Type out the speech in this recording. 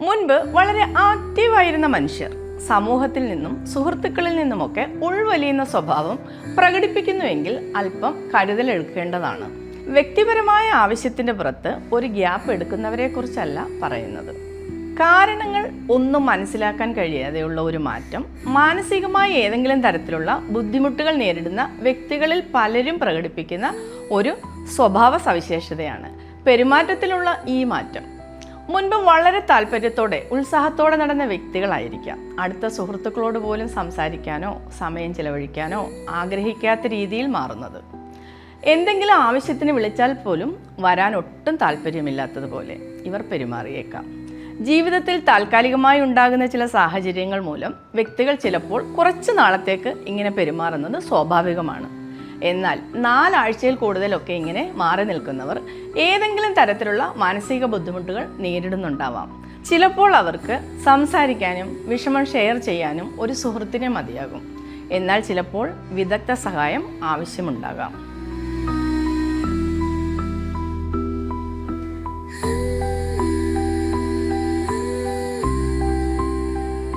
മുൻപ് വളരെ ആക്റ്റീവായിരുന്ന മനുഷ്യർ സമൂഹത്തിൽ നിന്നും സുഹൃത്തുക്കളിൽ നിന്നുമൊക്കെ ഉൾവലിയുന്ന സ്വഭാവം പ്രകടിപ്പിക്കുന്നുവെങ്കിൽ അല്പം കരുതലെടുക്കേണ്ടതാണ് വ്യക്തിപരമായ ആവശ്യത്തിന്റെ പുറത്ത് ഒരു ഗ്യാപ്പ് എടുക്കുന്നവരെക്കുറിച്ചല്ല പറയുന്നത്. കാരണങ്ങൾ ഒന്നും മനസ്സിലാക്കാൻ കഴിയാതെയുള്ള ഒരു മാറ്റം മാനസികമായ ഏതെങ്കിലും തരത്തിലുള്ള ബുദ്ധിമുട്ടുകൾ നേരിടുന്ന വ്യക്തികളിൽ പലരും പ്രകടിപ്പിക്കുന്ന ഒരു സ്വഭാവ സവിശേഷതയാണ് പെരുമാറ്റത്തിലുള്ള ഈ മാറ്റം. മുൻപ് വളരെ താല്പര്യത്തോടെ ഉത്സാഹത്തോടെ നടന്ന വ്യക്തികളായിരിക്കാം. അടുത്ത സുഹൃത്തുക്കളോട് പോലും സംസാരിക്കാനോ സമയം ചിലവഴിക്കാനോ ആഗ്രഹിക്കാത്ത രീതിയിൽ മാറുന്നത്. എന്തെങ്കിലും ആവശ്യത്തിന് വിളിച്ചാൽ പോലും വരാൻ ഒട്ടും താല്പര്യമില്ലാത്തതുപോലെ ഇവർ പെരുമാറിയേക്കാം. ജീവിതത്തിൽ താൽക്കാലികമായി ഉണ്ടാകുന്ന ചില സാഹചര്യങ്ങൾ മൂലം വ്യക്തികൾ ചിലപ്പോൾ കുറച്ച് നാളത്തേക്ക് ഇങ്ങനെ പെരുമാറുന്നത് സ്വാഭാവികമാണ്. എന്നാൽ നാലാഴ്ചയിൽ കൂടുതലൊക്കെ ഇങ്ങനെ മാറി നിൽക്കുന്നവർ ഏതെങ്കിലും തരത്തിലുള്ള മാനസിക ബുദ്ധിമുട്ടുകൾ നേരിടുന്നുണ്ടാവാം. ചിലപ്പോൾ അവർക്ക് സംസാരിക്കാനും വിഷമം ഷെയർ ചെയ്യാനും ഒരു സുഹൃത്തിനെ മതിയാകും. എന്നാൽ ചിലപ്പോൾ വിദഗ്ധ സഹായം ആവശ്യമുണ്ടാകാം.